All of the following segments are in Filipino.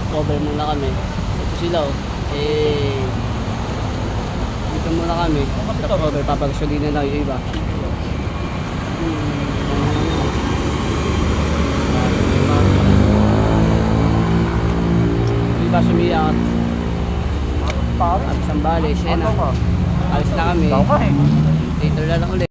stop over muna kami. Ito sila oh. Eh, dito muna kami. Stop over, papagasolina na yung iba. Yung iba sumiyak. At Sambales, yan Ano. Alis na kami. Eh. Later na lang ulit.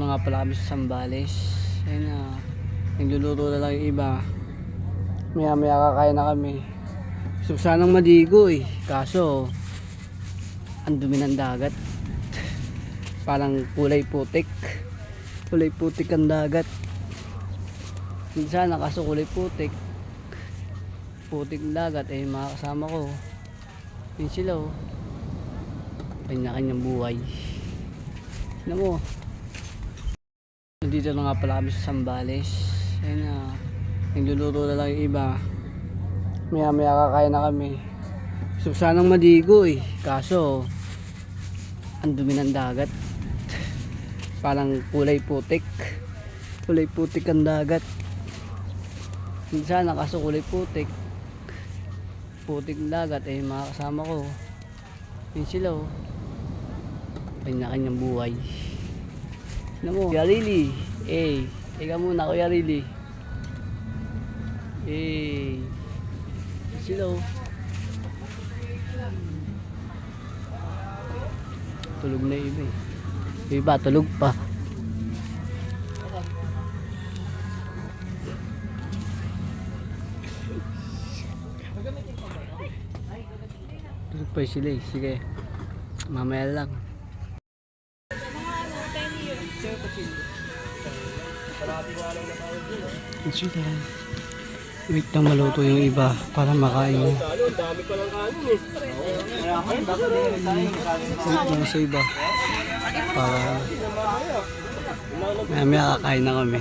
Na nga pala kami sa Sambales. Ayun na. Nagluluto na lang yung iba. Maya maya kakain na kami. Gusto ko sanang madigo eh. Kaso, ang dumi ng dagat. Parang kulay putik. Kulay putik ang dagat. Hindi sana kaso kulay putik. Putik dagat eh mga kasama ko. Yun sila oh. Kanya-kanyang buhay. Ano mo? Nandito na nga pala kami sa Sambales. Ayun na. Nagluluto na lang iba. Maya maya kakain na kami. Gusto ko sanang madigo eh. Kaso, ang dumi ng dagat. Parang kulay putik. Kulay putik ang dagat. Hindi sana kaso kulay putik. Putik ng dagat eh mga kasama ko. Yun sila oh. Kanya-kanyang buhay. Ano mo? Kuya Lily. Eh, ikaw muna Kuya Lily. Eh. Sila. Tulog na iba eh. Iba, tulog pa. Tulog pa sila eh. Sige. Mamaya lang. Sige lang. Wait na maluto yung iba para makain. Wait lang sa iba. Para maya maya kakain na kami.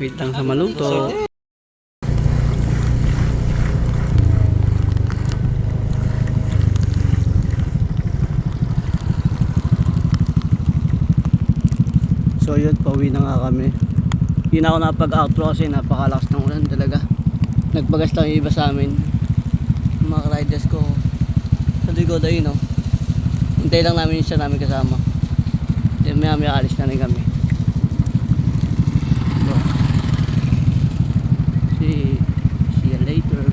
Wait lang sa maluto. So yun, pauwi na nga kami. Hindi na ako napag-outro kasi napakalakas ng ulan talaga. Nagbagas lang yung iba sa amin. Yung Mga riders ko. Sa likod ayun no. Hintay lang namin yung isa namin kasama. Then maya maya alis na rin kami. So, see, see you later.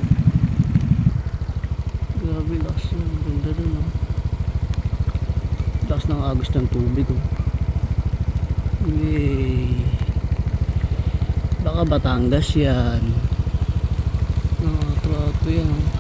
Grabe lakas yun. Ganda dun no. Lakas ng agos ng tubig oh. Yay. Baka Batangas yan. Nakakatuwa yan. oh.